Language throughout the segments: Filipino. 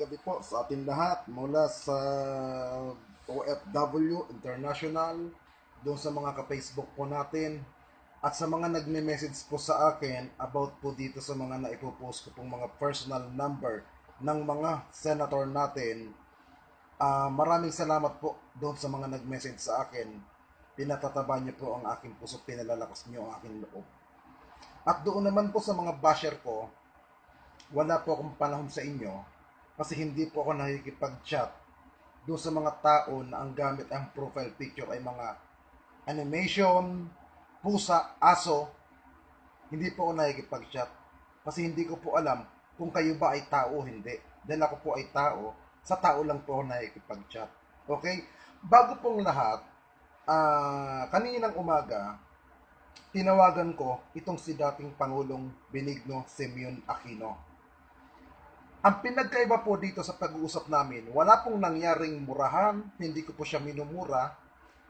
gabi po sa ating lahat mula sa OFW International, doon sa mga ka-Facebook po natin, at sa mga nagme-message po sa akin about po dito sa mga naipopost ko pong mga personal number ng mga senator natin. Ah, maraming salamat po doon sa mga nag-message sa akin. Pinatataba niyo po ang aking puso, pinalalakas niyo ang aking loob. At doon naman po sa mga basher ko, wala po akong panahon sa inyo kasi hindi po ako nakikipag-chat doon sa mga tao na ang gamit ang profile picture ay mga animation, pusa, aso. Hindi po ako nakikipag-chat kasi hindi ko po alam kung kayo ba ay tao o hindi. Dahil ako po ay tao, sa tao lang po ako nakikipag-chat. Okay? Bago pong lahat, ah kaninang umaga, tinawagan ko itong si dating Pangulong Benigno Simeon Aquino. Ang pinagkaiba po dito sa pag-uusap namin, wala pong nangyaring murahan, hindi ko po siya minumura.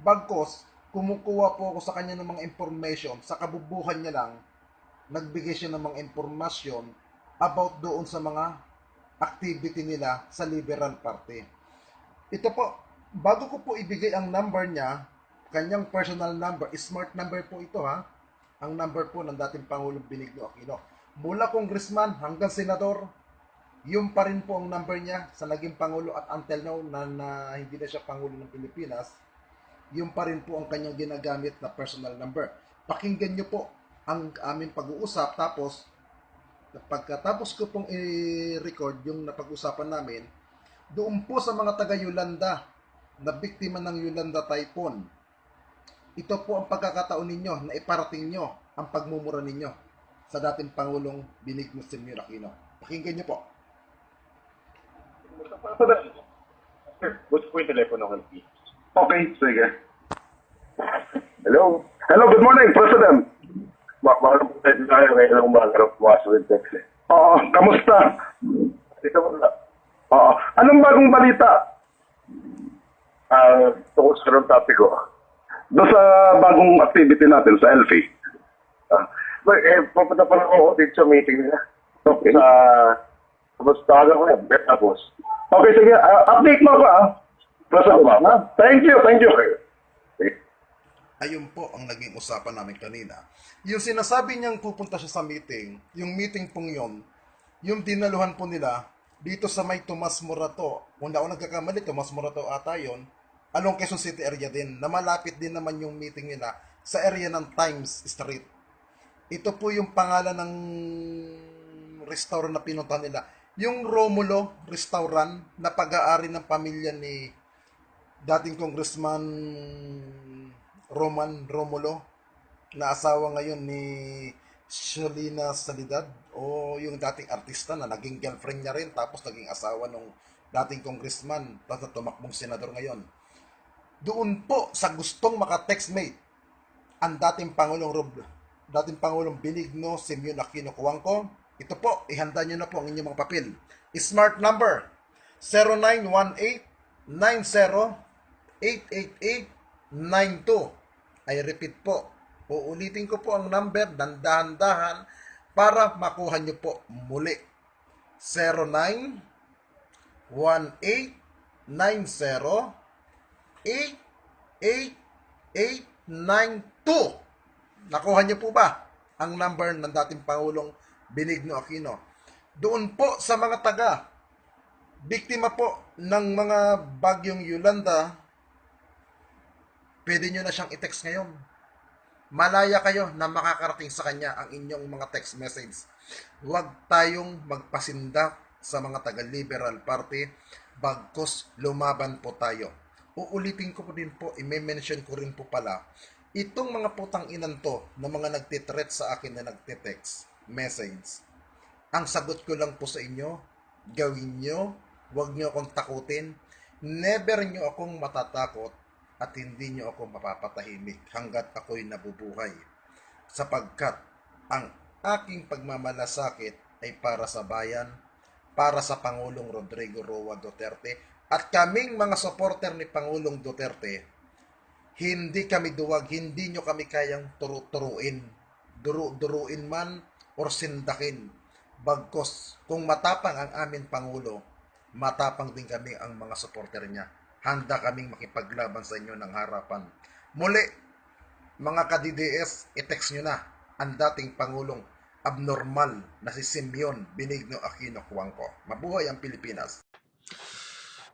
Bagkos, kumukuha po ako sa kanya ng mga information, sa kabubuhan niya lang, nagbigay siya ng mga informasyon about doon sa mga activity nila sa Liberal Party. Ito po, bago ko po ibigay ang number niya, kanyang personal number, smart number po ito ha, ang number po ng dating Pangulong Benigno Aquino. Mula congressman hanggang senador, yung pa rin po ang number niya sa naging Pangulo at until now na, na hindi na siya Pangulo ng Pilipinas, yung pa rin po ang kanyang ginagamit na personal number. Pakinggan niyo po ang aming pag-uusap tapos pagkatapos ko pong i-record yung napag-usapan namin, doon po sa mga taga Yolanda na biktima ng Yolanda Typhoon, ito po ang pagkakataon ninyo na iparating nyo ang pagmumura ninyo sa dating Pangulong Benigno Simeon Aquino. Pakinggan niyo po. Gusto ko yung telepono ko. Okay, sige. Hello. Hello, good morning, President. Baka po tayo tayo ngayon ng umaga ng pumasok yung text eh. Oo, kamusta? Ito mo na. Oo. Anong bagong balita? Ah, tungkol sa ron topic ko. Doon sa bagong activity natin sa LV. Ah, but, eh, papunta pa lang ako dito sa meeting nila. Okay. Sa, tapos tawagan ko yan. Bet tapos. Okay, sige. Ah, update mo ako, ah. President, Tama. ha? Thank you, thank you. Okay. Ayun po ang naging usapan namin kanina. Yung sinasabi niyang pupunta siya sa meeting, yung meeting pong yon, yung dinaluhan po nila dito sa may Tomas Morato. Kung na ako nagkakamali, Tomas Morato ata yon. Along Quezon City area din, na malapit din naman yung meeting nila sa area ng Times Street. Ito po yung pangalan ng restaurant na pinunta nila. Yung Romulo Restaurant na pag-aari ng pamilya ni dating congressman Roman Romulo na asawa ngayon ni Sholina Salidad o yung dating artista na naging girlfriend niya rin tapos naging asawa nung dating congressman tapos tumakbong senador ngayon. Doon po sa gustong maka-textmate ang dating Pangulong Rob, dating Pangulong Benigno Simeon Aquino Cuangco. Ito po, ihanda nyo na po ang inyong mga papel. Smart number 0918-90-888-92. I repeat po, uulitin ko po ang number, dandahan-dahan, para makuha nyo po muli. 09 1890 88892. Nakuha niyo po ba ang number ng dating Pangulong Benigno Aquino? Doon po sa mga taga, biktima po ng mga bagyong Yolanda, pwede nyo na siyang i-text ngayon. Malaya kayo na makakarating sa kanya ang inyong mga text message. Huwag tayong magpasindak sa mga taga-liberal party bagkos lumaban po tayo. Uulitin ko po din po, i-mention ko rin po pala, itong mga putang inan to na mga nagtitreat sa akin na nagtitext message. Ang sagot ko lang po sa inyo, gawin nyo, huwag nyo akong takutin, never nyo akong matatakot at hindi nyo ako mapapatahimik hanggat ako'y nabubuhay. Sapagkat ang aking pagmamalasakit ay para sa bayan, para sa Pangulong Rodrigo Roa Duterte at kaming mga supporter ni Pangulong Duterte, hindi kami duwag, hindi nyo kami kayang turu-turuin, duru-duruin man or sindakin. Bagkos, kung matapang ang amin Pangulo, matapang din kami ang mga supporter niya. Handa kaming makipaglaban sa inyo ng harapan. Muli, mga ka-DDS, i-text nyo na ang dating Pangulong abnormal na si Simeon Benigno Aquino Cuangco. Mabuhay ang Pilipinas!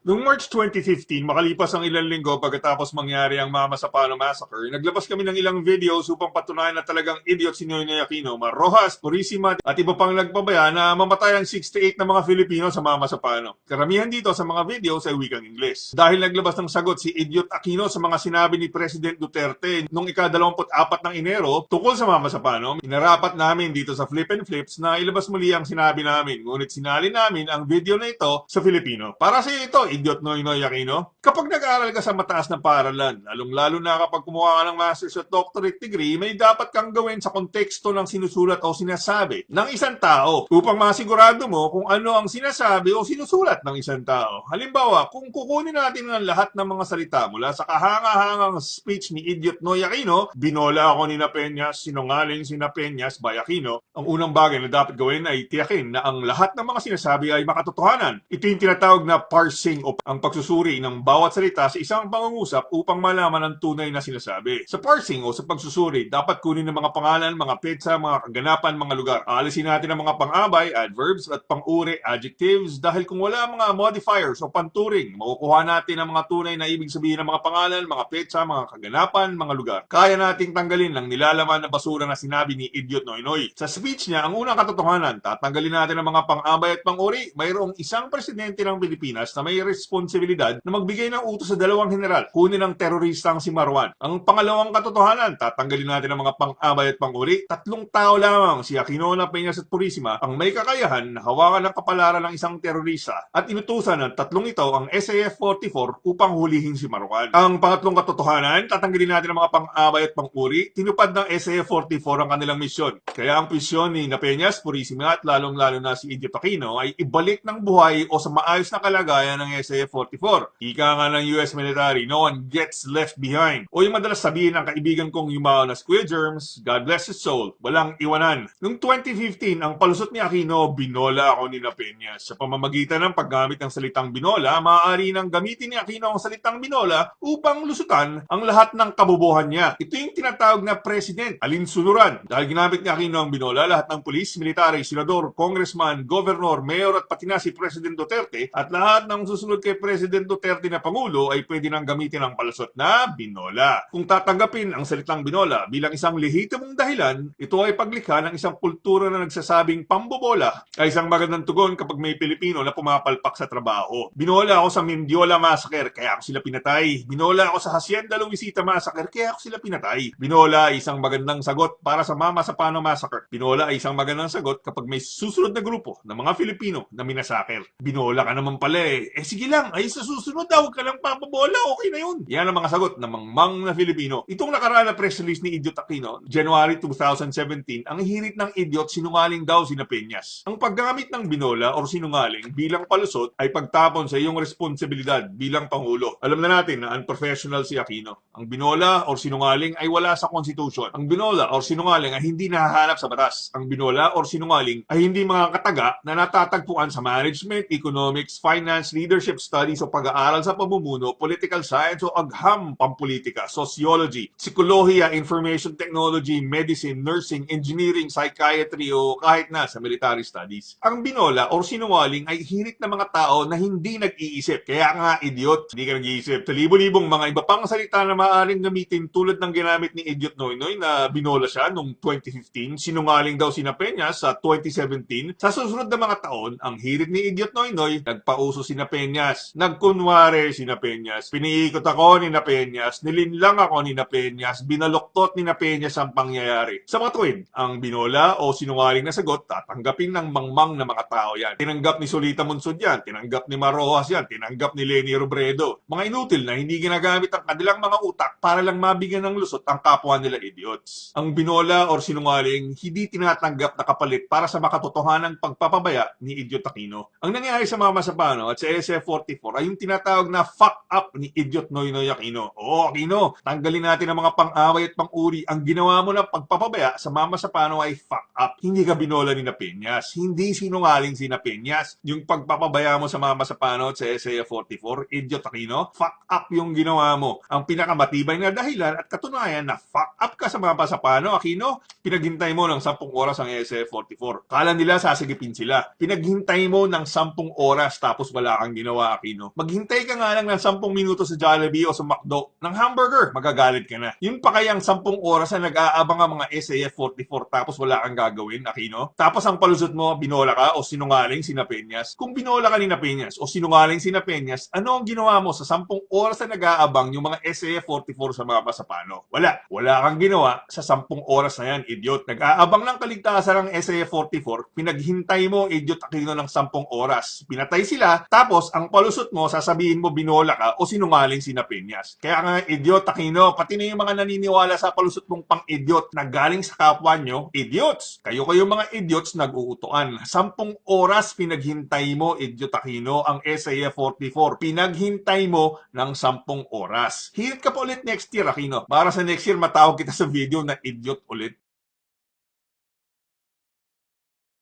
Noong March 2015, makalipas ang ilang linggo pagkatapos mangyari ang Mama Sapano Massacre, naglabas kami ng ilang videos upang patunayan na talagang idiot si Noynoy Aquino, Marrojas, Purisima at iba pang nagpabaya na mamatay ang 68 na mga Filipino sa Mama Sapano. Karamihan dito sa mga videos ay wikang Ingles. Dahil naglabas ng sagot si Idiot Aquino sa mga sinabi ni President Duterte noong ika-24 ng Enero tungkol sa Mama Sapano, inarapat namin dito sa Flip and Flips na ilabas muli ang sinabi namin. Ngunit sinali namin ang video na ito sa Filipino. Para sa ito, Idiot Noynoy Aquino, kapag nag-aaral ka sa mataas na paaralan, lalong-lalo na kapag kumuha ka ng master's at doctorate degree, may dapat kang gawin sa konteksto ng sinusulat o sinasabi ng isang tao upang masigurado mo kung ano ang sinasabi o sinusulat ng isang tao. Halimbawa, kung kukunin natin ang lahat ng mga salita mula sa kahanga-hangang speech ni Idiot Noy Aquino, binola ako ni na sinungaling si na Peñas by Aquino, ang unang bagay na dapat gawin ay tiyakin na ang lahat ng mga sinasabi ay makatotohanan. Ito yung tinatawag na parsing o ang pagsusuri ng bawat salita sa isang pangungusap upang malaman ang tunay na sinasabi. Sa parsing o sa pagsusuri, dapat kunin ng mga pangalan, mga petsa, mga kaganapan, mga lugar. Aalisin natin ang mga pang-abay, adverbs, at pang-uri, adjectives, dahil kung wala mga modifiers o panturing, makukuha natin ang mga tunay na ibig sabihin ng mga pangalan, mga petsa, mga kaganapan, mga lugar. Kaya nating tanggalin ang nilalaman na basura na sinabi ni Idiot Noynoy. Sa speech niya, ang unang katotohanan, tatanggalin natin ang mga pang-abay at pang-uri. Mayroong isang presidente ng Pilipinas na may responsibilidad na magbigay ng utos sa dalawang general. Kunin ng terorista ang si Marwan. Ang pangalawang katotohanan, tatanggalin natin ang mga pang-abay at pang-uri. Tatlong tao lamang, si Aquinola, Peñas at Purisima, ang may kakayahan na hawakan ng kapalaran ng isang terorista at inutusan ng tatlong ito ang SAF-44 upang hulihin si Marwan. Ang pangatlong katotohanan, tatanggalin natin ang mga pang-abay at pang-uri. Tinupad ng SAF-44 ang kanilang misyon. Kaya ang misyon ni Napeñas, Purisima at lalong-lalo na si Idiot Aquino ay ibalik ng buhay o sa maayos na kalagayan ng SAF-44. Ika nga ng US military, no one gets left behind. O yung madalas sabihin ng kaibigan kong yumao na Squid Germs, God bless his soul, walang iwanan. Noong 2015, ang palusot ni Aquino, binola ako ni Napeñas. Sa pamamagitan ng paggamit ng salitang binola, maaari nang gamitin ni Aquino ang salitang binola upang lusutan ang lahat ng kabubuhan niya. Ito yung tinatawag na president, alinsunuran. Dahil ginamit ni Aquino ang binola, lahat ng pulis, military, senador, congressman, governor, mayor at pati na si President Duterte at lahat ng susunod kay President Duterte na Pangulo ay pwede nang gamitin ang palusot na binola. Kung tatanggapin ang salitang binola bilang isang lehitimong dahilan, ito ay paglikha ng isang kultura na nagsasabing pambobola ay isang magandang tugon kapag may Pilipino na pumapalpak sa trabaho. Binola ako sa Mindiola Massacre, kaya ako sila pinatay. Binola ako sa Hacienda Luisita Massacre, kaya ako sila pinatay. Binola ay isang magandang sagot para sa Mama Sapano Massacre. Binola ay isang magandang sagot kapag may susunod na grupo ng mga Filipino na minasaker. Binola ka naman pala eh. Eh sige lang, ay sa susunod daw, huwag ka lang papabola, okay na yun. Yan ang mga sagot ng mangmang na Filipino. Itong nakaraan na press release ni Idiot Aquino, January 2017, ang hirit ng idiot sinungaling daw si Peñas. Ang paggamit ng binola or sinungaling bilang palusot ay pagtapon sa iyong responsibilidad bilang Pangulo. Alam na natin na unprofessional si Aquino. Ang binola or sinungaling ay wala sa Constitution. Ang binola or sinungaling ay hindi nahahanap sa batas. Ang binola or sinungaling ay hindi mga kataga na natatagpuan sa management, economics, finance, leadership studies o pag-aaral sa pamumuno, political science o agham pampolitika, sociology, psikolohiya, information technology, medicine, nursing, engineering, psychiatry o kahit na sa military studies. Ang binola or sinungaling ay hirit na mga tao na hindi nag-iisip. Kaya nga idiot, hindi ka nag-iisip. Sa libo-libong mga iba pang salita na maaaring gamitin tulad ng ginamit ni Idiot Noynoy na binola siya noong 2015, sinungaling daw si Peña sa 2017. Sa susunod na mga taon, ang hirit ni Idiot Noynoy, nagpauso si Peñas, nagkunwari si Peñas, piniikot ako ni Peñas, nilinlang ako ni Peñas, binaloktot ni Peñas ang pangyayari. Sa mga tuwid, ang binola o sinungaling na sagot, tatanggapin ng mangmang na mga tao yan. Tinanggap ni Solita Monsod yan, tinanggap ni Marojas yan, tinanggap ni Lenny Robredo. Mga inutil na hindi ginagamit ang kanilang mga utak para lang mabigyan ng lusot ang kapwa nila idiots. Ang binola or sinungaling, hindi tinatanggap na kapalit para sa makatotohanang pagpapabaya ni Idiot Aquino. Ang nangyari sa Mama Sapano at sa SF-44 ay yung tinatawag na fuck up ni Idiot Noynoy Aquino. Oo, Aquino, tanggalin natin ang mga pang-away at pang-uri. Ang ginawa mo ng pagpapabaya sa Mama Sapano ay fuck up. Hindi ka binola ni Napeñas. Hindi sinungaling si Napeñas. Yung pagpapabaya mo sa Mama Sapano at sa SF-44, Idiot Aquino, fuck up yung ginawa mo. Ang pinakamatibay na dahilan at katunayan na fuck up ka sa Mama Sapano, Aquino, pinaghintay mo ng 10 oras ang SF-44. Kala nila sasagipin sila. Pinaghintay mo ng 10 oras tapos wala kang ginawa, Aquino. Maghintay ka nga lang ng 10 minuto sa Jollibee o sa McDo ng hamburger. Magagalit ka na. Yun pa kayang 10 oras na nag-aabang ang mga SAF-44 tapos wala kang gagawin, Aquino. Tapos ang palusot mo, binola ka o sinungaling si Napeñas. Kung binola ka ni Napeñas o sinungaling si Napeñas, ano ang ginawa mo sa 10 oras na nag-aabang yung mga SAF-44 sa mga pasapano? Wala. Wala kang ginawa sa 10 oras na yan, idiot. Nag-aabang ng kaligtasan ng SAF-44, pinaghintay mo, idiot Aquino, ng 10 oras. Pinatay sila, tapos ang palusot mo, sasabihin mo binola ka o sinungaling si Napeñas. Kaya nga, idiot Aquino, pati na yung mga naniniwala sa palusot mong pang-idiot na galing sa kapwa nyo, idiots. Kayo kayo mga idiots nag-uutuan. 10 oras pinaghintay mo, idiot Aquino, ang SAF-44. Pinaghintay mo ng 10 oras. Hirit ka pa ulit next year, Aquino. Para sa next year, matawag kita sa video na idiot ulit.